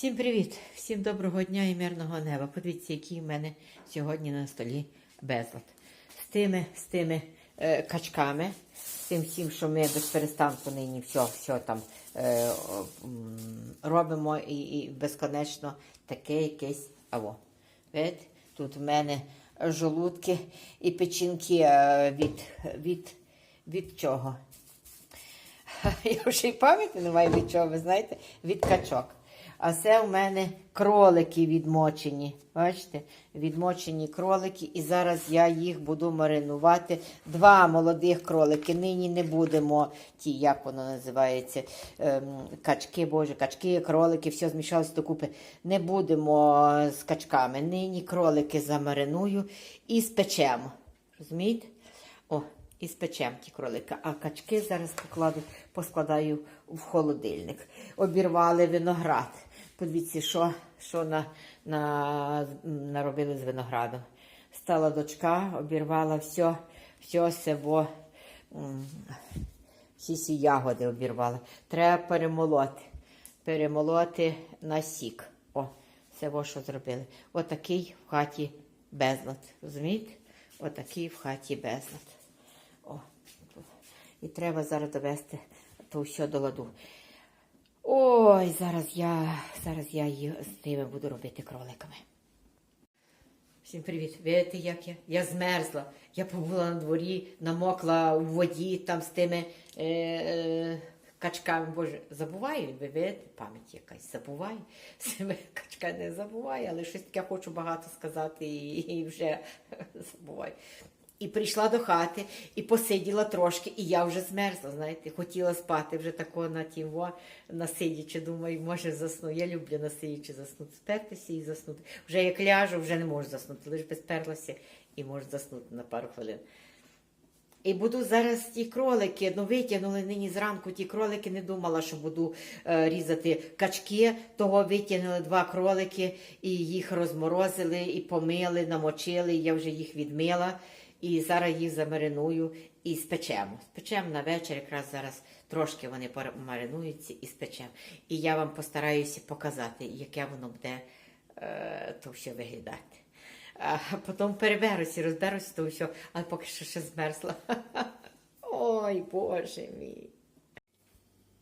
Всім привіт! Всім доброго дня і мирного неба. Подивіться, який в мене сьогодні на столі безлад. З тими, з тими е, качками, з тим всім, що ми без перестанку нині все, все там е, робимо і, і безконечно таке якесь аво. Видите? Тут в мене жолудки і печінки е, від, від, від чого? Я вже й пам'яті не маю від чого, ви знаєте, від качок. А це у мене кролики відмочені. Бачите? Відмочені кролики. І зараз я їх буду маринувати. Два молодих кролики. Нині не будемо ті, як воно називається, ем, качки, боже, качки, кролики, все змішалося докупи. Не будемо з качками. Нині кролики замариную і спечемо. Розумієте? О, і спечем ті кролика. А качки зараз покладу, поскладаю в холодильник. Обірвали виноград. Подивіться, що, що на, на, наробили з виноградом. Стала дочка, обірвала все, все м, всі ці ягоди обірвала. Треба перемолоти. Перемолоти на сік. О, во що зробили. Отакий в хаті безлад. Розумієте? Отакий в хаті безлад. О, і треба зараз довести то все до ладу. Ой, зараз я, зараз я її з тими буду робити кроликами. Всім привіт. Видите, як я? Я змерзла. Я побула на дворі, намокла у воді там з тими е, е, качками. Боже, забуваю, ви видите, пам'ять якась забуваю. З цими качками не забуваю, але щось таке хочу багато сказати і, і вже забуваю. І прийшла до хати, і посиділа трошки, і я вже змерзла, знаєте, хотіла спати вже тако на тіво, насидячи, думаю, може засну. Я люблю насидячи заснути, спертися і заснути. Вже як ляжу, вже не можу заснути, лише безперлася і можу заснути на пару хвилин. І буду зараз ті кролики, ну витягнули нині зранку ті кролики, не думала, що буду е, різати качки, того витягнули два кролики і їх розморозили, і помили, намочили, і я вже їх відмила. І зараз їх замариную і спечемо. Спечемо на вечір, якраз зараз трошки вони помаринуються і спечемо. І я вам постараюся показати, яке воно буде е, то все виглядати. А потім переберуся, розберуся, то все, але поки що ще змерзла. Ой, Боже мій.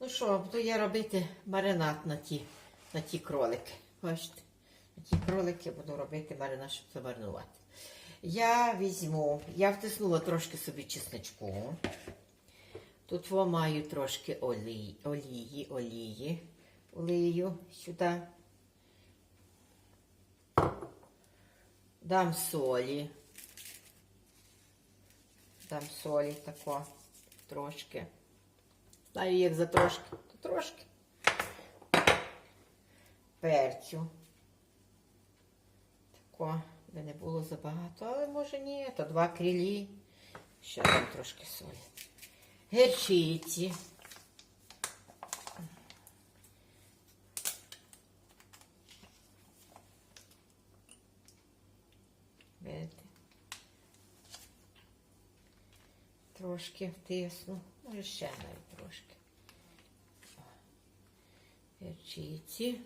Ну що, буду я робити маринад на ті, на ті кролики. Бачите? На ті кролики буду робити маринад, щоб замаринувати. Я візьму, я втиснула трошки собі чесничку. Тут маю трошки олії, олії, олії. Олію сюди. Дам солі. Дам солі тако трошки. Знаю, як за трошки, то трошки. Перцю. Тако, де не було забагато, але може ні, то два крілі. Ще там трошки солі. Герчиці. Видите? Трошки втисну, може ще навіть трошки. О. Гірчиці.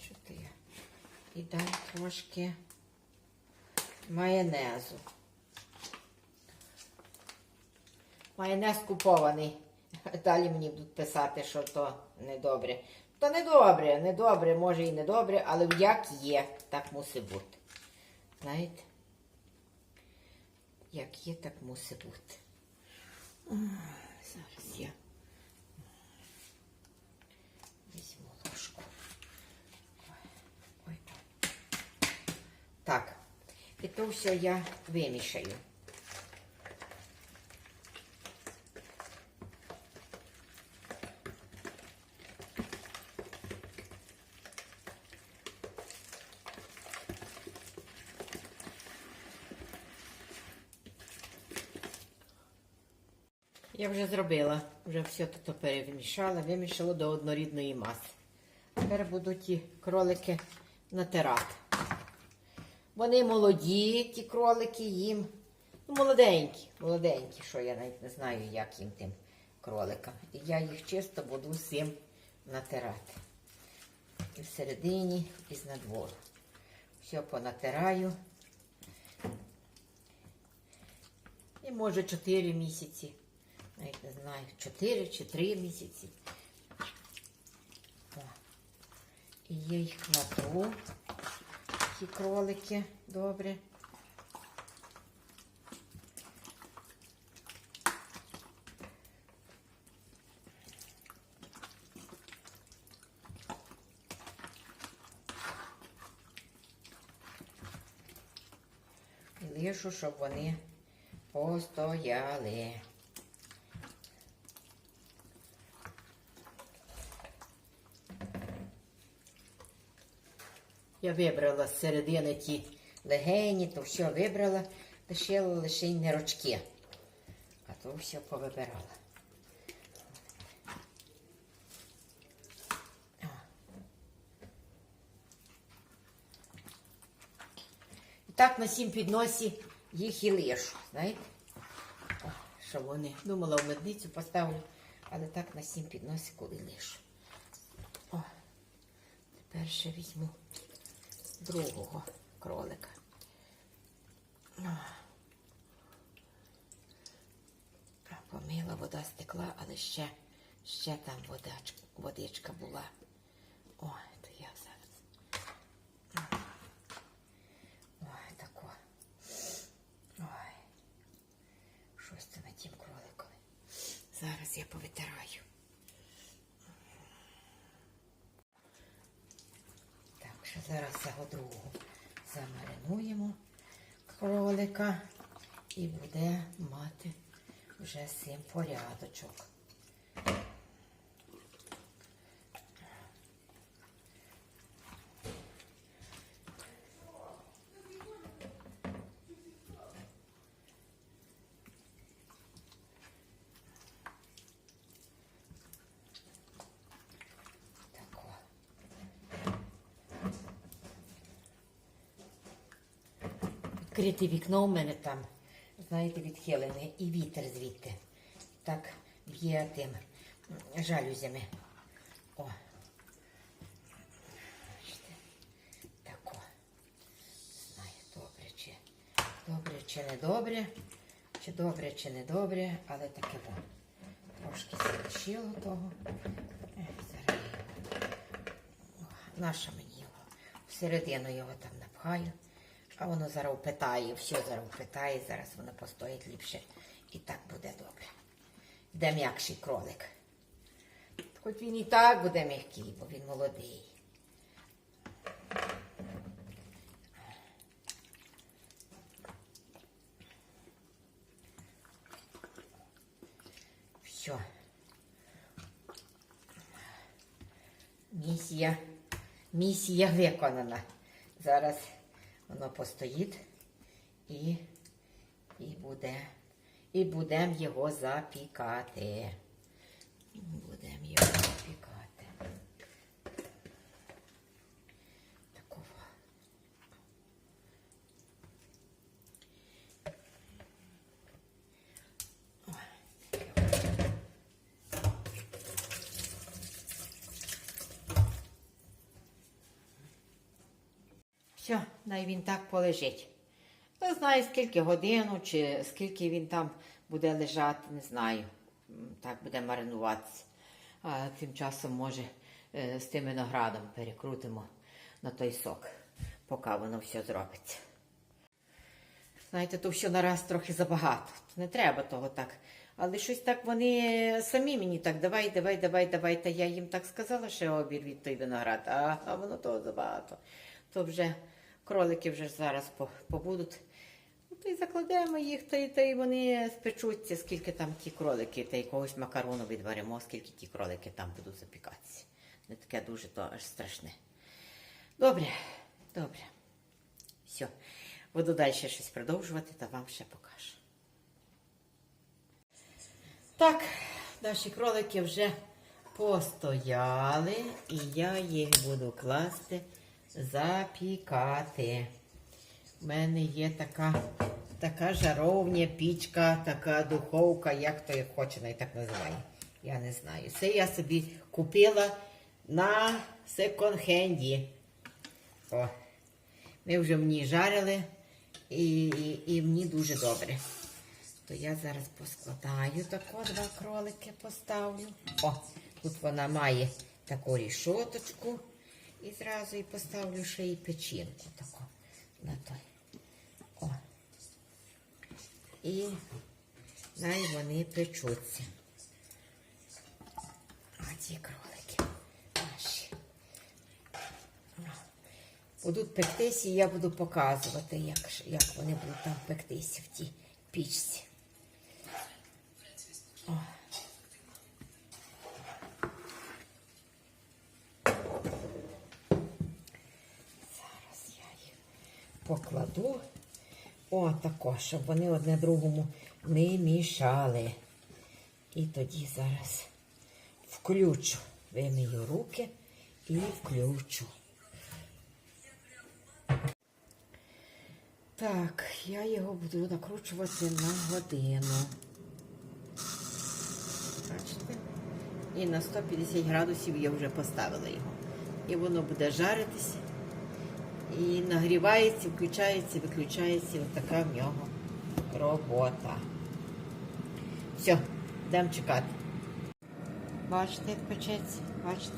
Що ти? я? І дам трошки майонезу. Майонез купований. Далі мені будуть писати, що то недобре. То недобре, недобре, може і недобре, але як є, так мусить бути. Знаєте? Як є, так мусить бути. Зараз я візьму ложку. Ой. Так, і то все я вимішаю. Я вже зробила, вже все тут перемішала, вимішала до однорідної маси. Тепер буду ті кролики натирати. Вони молоді, ті кролики їм. Ну, молоденькі, молоденькі, що я навіть не знаю, як їм тим кроликам. І я їх чисто буду всім натирати. І всередині, і з надвору. Все понатираю. І може 4 місяці. Навіть не знаю, 4 чи 3 місяці. І я їх натру, ці кролики добре. І лишу, щоб вони постояли. Я вибрала з середини ті легені, то все вибрала, лишила лише й нирочки. А то все повибирала. І так на сім підносі їх і лишу, знаєте? Що вони думала в медницю поставлю, але так на сім підносі коли лишу. О, тепер ще візьму другого кролика. О. Помила, вода стекла, але ще, ще там водачка, водичка була. Ой, то я зараз. Ой, тако. Ой. Щось це на тім кроликові. Зараз я повитираю. Так, що зараз цього другого замаринуємо кролика і буде мати вже сім порядочок. Тако. Відкрите вікно у мене там, знаєте, відхилене, і вітер звідти. Так б'є тим жалюзями. О. Бачите? Тако. Знаю, добре чи добре чи не добре, чи добре, чи не добре, але таке во. Трошки залишило того. Зараз. О, Наша мені його. Всередину його там напхаю. А воно зараз впитає, все зараз впитає, зараз воно постоїть ліпше. І так буде добре. Де м'якший кролик. Хоч він і так буде м'який, бо він молодий. Все. Місія, місія виконана. Зараз воно постоїть і, і буде. І будемо його запікати. Будемо його запікати. Такого. Ой, таке. Все, най він так полежить. Не знаю, скільки годину, чи скільки він там буде лежати, не знаю. Так буде маринуватися. А тим часом, може, е, з тим виноградом перекрутимо на той сок, поки воно все зробиться. Знаєте, то все нараз трохи забагато. Не треба того так. Але щось так вони самі мені так, давай, давай, давай, давай. Та я їм так сказала, що обірвіть той виноград, а, а воно того забагато. То вже кролики вже зараз по- побудуть. Ну, то й закладемо їх, та й, та й вони спечуться, скільки там ті кролики, та якогось макарону відваримо, скільки ті кролики там будуть запікатися. Не таке дуже то аж страшне. Добре, добре. Все. Буду далі щось продовжувати та вам ще покажу. Так, наші кролики вже постояли, і я їх буду класти, запікати. У мене є така, така жаровня, пічка, така духовка, як то як хоче, навіть так називає. Я не знаю. Це я собі купила на секонд-хенді. Ми вже в ній жарили і, і, і мені дуже добре. То я зараз поскладаю тако два кролики поставлю. О, тут вона має таку рішоточку. І зразу і поставлю ще і печінку таку на той. О. І най вони печуться. А ці кролики наші. Будуть пектися, і я буду показувати, як, як вони будуть там пектися в тій пічці. О. Зараз я їх покладу. О, тако, щоб вони одне другому не мішали. І тоді зараз включу. Вимию руки і включу. Так, я його буду накручувати на годину. Бачите? І на 150 градусів я вже поставила його. І воно буде жаритися. І нагрівається, включається, виключається. Така в нього робота. Все, йдемо чекати. Бачите, як печеться? Бачите?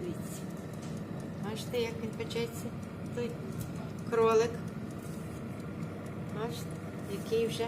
Дивіться. Бачите, як він печеться? Той кролик. Бачите, який вже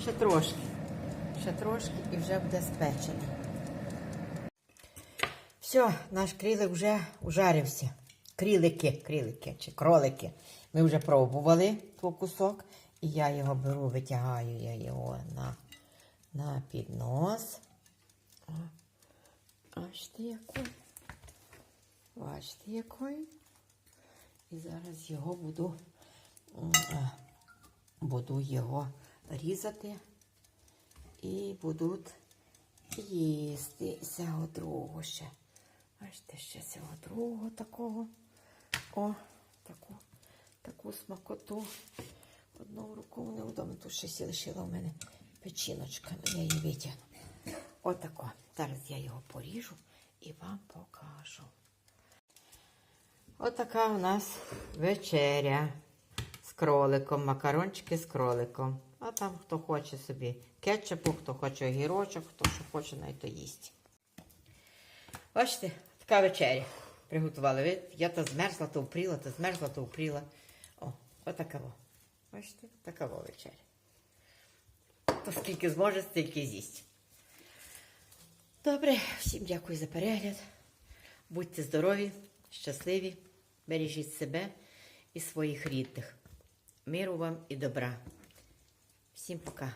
ще трошки. Ще трошки і вже буде спечений. Все, наш крилик вже ужарився. Крилики, крилики чи кролики. Ми вже пробували по кусок. І я його беру, витягаю я його на, на піднос. Бачите, який? Бачите, який? І зараз його буду, е, буду його різати і будуть їсти цього другого ще. Бачите, ще цього другого такого. О, таку, таку смакоту. Одну руку неудобно. Тут ще лишила в мене печіночка, але я її витягну. Отако. Зараз я його поріжу і вам покажу. Отака у нас вечеря з кроликом, макарончики з кроликом. А там хто хоче собі кетчупу, хто хоче огірочок, хто що хоче, най то їсть. Бачите, така вечеря. Приготували. Ви- Я то змерзла, то впріла, то змерзла, то впріла. О, отакаво. Бачите, такава вечеря. То скільки зможе, стільки з'їсть. Добре, всім дякую за перегляд. Будьте здорові, щасливі, бережіть себе і своїх рідних. Миру вам і добра. Всім пока.